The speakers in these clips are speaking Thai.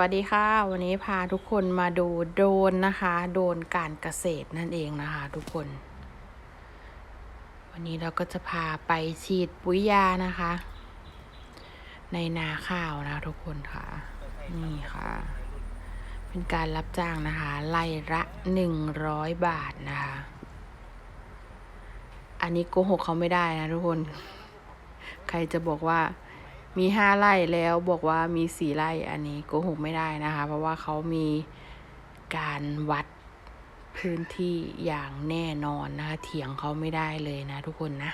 วัสดีค่ะ วันนี้พาทุกคนมาดูโดนนะคะ โดนการเกษตรนั่นเองนะคะ ทุกคน วันนี้เราก็จะพาไปฉีดปุ๋ยยานะคะ ในนาข้าวนะทุกคนค่ะ นี่ค่ะ เป็นการรับจ้างนะคะไล่ละหนึ่งร้อยบาทนะคะ อันนี้โกหกเขาไม่ได้นะทุกคน ใครจะบอกว่า มีห้าไร่แล้วบอกว่ามีสี่ไร่อันนี้โกหกไม่ได้นะคะ เพราะว่าเขามีการวัดพื้นที่อย่างแน่นอนนะคะเถียงเขาไม่ได้เลยนะทุกคนนะ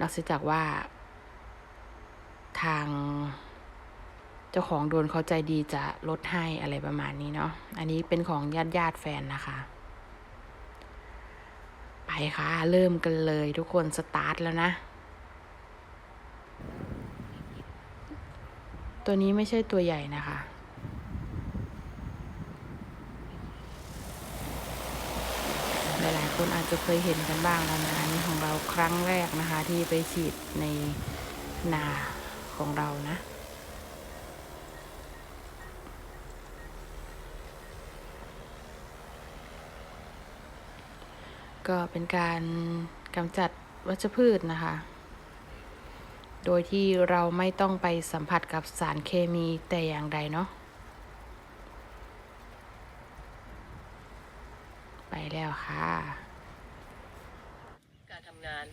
นอกจากว่า ทางเจ้าของโดนเขาใจดีจะลดให้อะไรประมาณนี้เนาะ อันนี้เป็นของญาติญาติแฟนนะคะ ไปค่ะ เริ่มกันเลยทุกคนสตาร์ทแล้วนะ ตัวนี้ไม่ใช่ตัวใหญ่นะคะหลายๆคนอาจจะเคยเห็นกันบ้างแล้วนะอันนี้ของเราครั้งแรกนะคะ ที่ไปฉีดในนาของเรานะ ก็เป็นการกำจัดวัชพืชนะคะ โดยที่เราไม่ต้องไปสัมผัสกับสารเคมีแต่อย่างใดเนาะ ไปแล้วค่ะ การทำงาน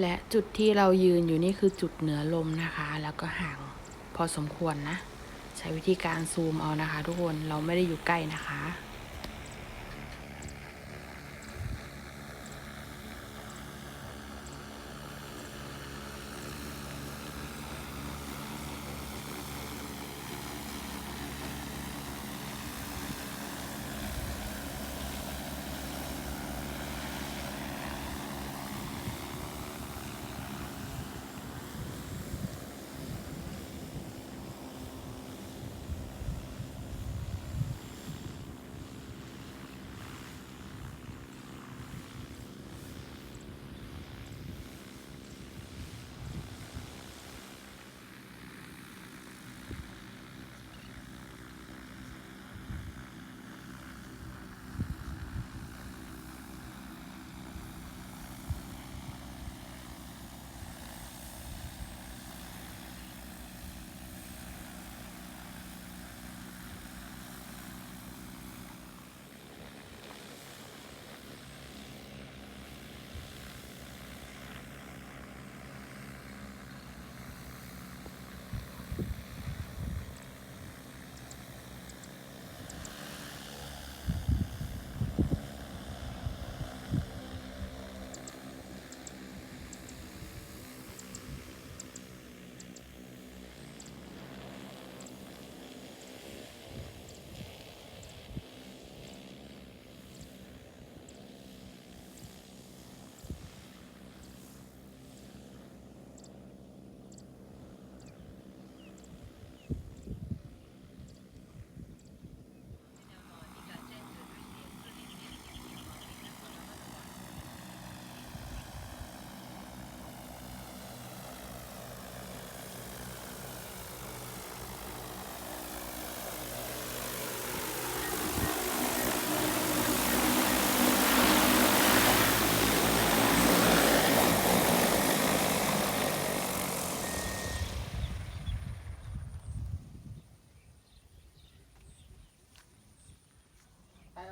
และจุดที่เรายืนอยู่นี่คือจุดเหนือลมนะคะ แล้วก็ห่างพอสมควรนะ ใช้วิธีการซูมเอานะคะ ทุกคนเราไม่ได้อยู่ใกล้นะคะ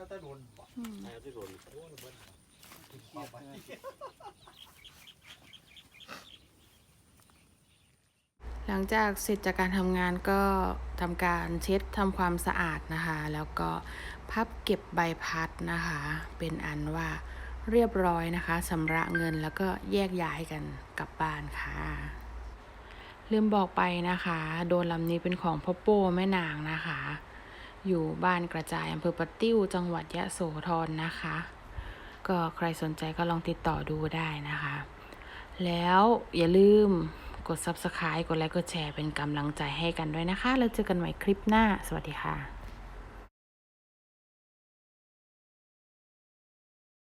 เอาแต่โดนบ่ใช่ที่โดนโอ้ยเบิ้ลเอาไปหลังจากเสร็จจากการทำงานก็ทำการเช็ดทำความสะอาดนะคะ แล้วก็พับเก็บใบพัดนะคะ เป็นอันว่าเรียบร้อยนะคะสำระเงินแล้วก็แยกย้ายกันกลับบ้านค่ะ ลืมบอกไปนะคะ โดรนลำนี้เป็นของพ่อโป้แม่นางนะคะ อยู่บ้านกระจายอำเภอปะติ้ว จังหวัดยะโสธรนะคะ ก็ใครสนใจก็ลองติดต่อดูได้นะคะ แล้วอย่าลืมกด Subscribe กดไลค์กดแชร์เป็นกำลังใจให้กันด้วยนะคะ แล้วเจอกันใหม่คลิปหน้า สวัสดีค่ะ